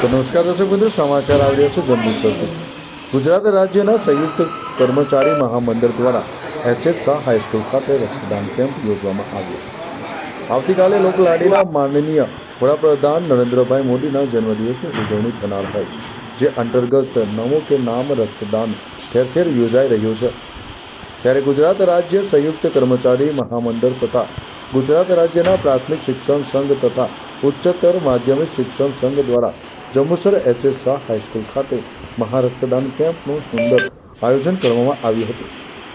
તો નમસ્કાર દર્શક મિત્રો, સમાચાર આવી છે જંબુસરથી ગુજરાત રાજ્યના સંયુક્ત કર્મચારી મહામંડળ દ્વારા એચએસ શાહ હાઈસ્કૂલ ખાતે રક્તદાન કેમ્પ યોજવામાં આવ્યો. આવતીકાલે લોકલાડીના માનનીય વડાપ્રધાન નરેન્દ્રભાઈ મોદીના જન્મદિવસની ઉજવણી થનાર હોય, જે અંતર્ગત નમો કે નામ રક્તદાન ઠેર ઠેર યોજાઈ રહ્યું છે. ત્યારે ગુજરાત રાજ્ય સંયુક્ત કર્મચારી મહામંડળ તથા ગુજરાત રાજ્યના પ્રાથમિક શિક્ષણ સંઘ તથા ઉચ્ચતર માધ્યમિક શિક્ષણ સંઘ દ્વારા જંબુસર એચએસ શાહ હાઈસ્કૂલ ખાતે મહારક્તદાન કેમ્પનું સુંદર આયોજન કરવામાં આવ્યું હતું,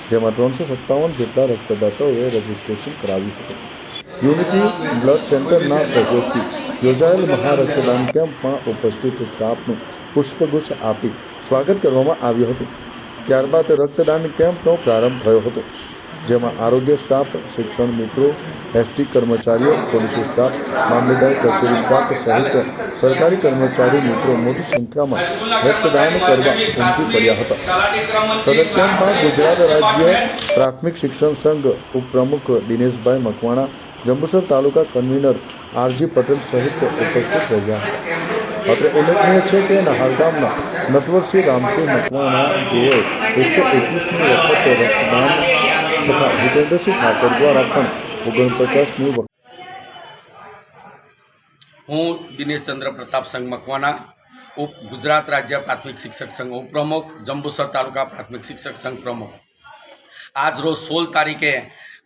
જેમાં ત્રણસો સત્તાવન જેટલા રક્તદાતાઓએ રજીસ્ટ્રેશન કરાવ્યું હતું. યુનિટી બ્લડ સેન્ટરના સહયોગથી યોજાયેલ મહારક્તદાન કેમ્પમાં ઉપસ્થિત સ્ટાફનું પુષ્પગુચ્છ આપી સ્વાગત કરવામાં આવ્યું હતું. ત્યારબાદ રક્તદાન કેમ્પનો પ્રારંભ થયો હતો, જેમાં આરોગ્ય સ્ટાફ, શિક્ષણ મિત્રો, એસટી કર્મચારીઓ, પોલીસ સ્ટાફ, મામલેદાર, કચેરી સ્ટાફ સહિત સરકારી કર્મચારી મિત્રો મોટી સંખ્યામાં રક્તદાન કરવા ઉમટી પડ્યા હતા. સદર ગુજરાત રાજ્ય પ્રાથમિક શિક્ષણ સંઘ ઉપપ્રમુખ દિનેશભાઈ મકવાણા, જંબુસર તાલુકા કન્વીનર આરજી પટેલ સહિત ઉપસ્થિત રહ્યા હતા. અત્રે ઉલ્લેખનીય છે કે નહારગામના નટવરસિંહ રામસિંહ મકવાણા જેઓએ એકસો એકવીસમી વખતે રક્તદાન તથા હિતેન્દ્રસિંહ ઠાકોર દ્વારા પણ ઓગણપચાસમી હું દિનેશ ચંદ્ર પ્રતાપ સંઘ મકવાના ઉપ ગુજરાત રાજ્ય પ્રાથમિક શિક્ષક સંઘ ઉપપ્રમુખ જંબુસર તાલુકા પ્રાથમિક શિક્ષક સંઘ પ્રમુખ. આજ રોજ સોળ તારીખે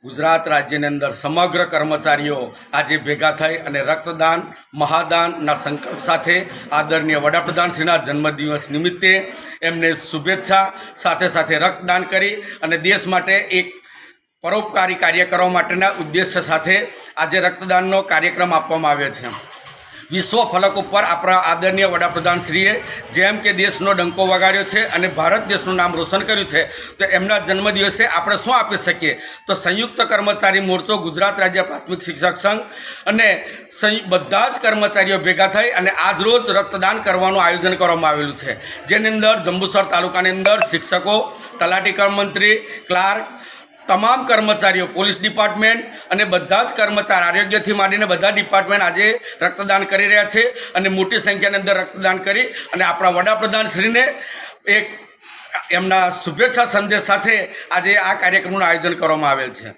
ગુજરાત રાજ્યની અંદર સમગ્ર કર્મચારીઓ આજે ભેગા થઈ અને રક્તદાન, મહાદાનના સંકલ્પ સાથે આદરણીય વડાપ્રધાનશ્રીના જન્મદિવસ નિમિત્તે એમને શુભેચ્છા સાથે સાથે રક્તદાન કરી અને દેશ માટે એક પરોપકારી કાર્ય કરવા માટેના ઉદ્દેશ્ય સાથે આજે રક્તદાનનો કાર્યક્રમ આપવામાં આવ્યો છે. વિશ્વ ફલક ઉપર આપણા આદરણીય વડાપ્રધાનશ્રીએ જેમ કે દેશનો ડંકો વગાડ્યો છે અને ભારત દેશનું નામ રોશન કર્યું છે, તો એમના જન્મદિવસે આપણે શું આપી શકીએ? તો સંયુક્ત કર્મચારી મોરચો, ગુજરાત રાજ્ય પ્રાથમિક શિક્ષક સંઘ અને બધા જ કર્મચારીઓ ભેગા થઈ અને આજરોજ રક્તદાન કરવાનું આયોજન કરવામાં આવેલું છે. જેની અંદર જંબુસર તાલુકાની અંદર શિક્ષકો, તલાટી કર્મમંત્રી ક્લાર્ક તમામ કર્મચારીઓ, પોલીસ ડિપાર્ટમેન્ટ અને બધા જ કર્મચારી આરોગ્યથી માંડીને બધા ડિપાર્ટમેન્ટ આજે રક્તદાન કરી રહ્યા છે અને મોટી સંખ્યાની અંદર રક્તદાન કરી અને આપણા વડાપ્રધાનશ્રીને એક એમના શુભેચ્છા સંદેશ સાથે આજે આ કાર્યક્રમનું આયોજન કરવામાં આવેલ છે.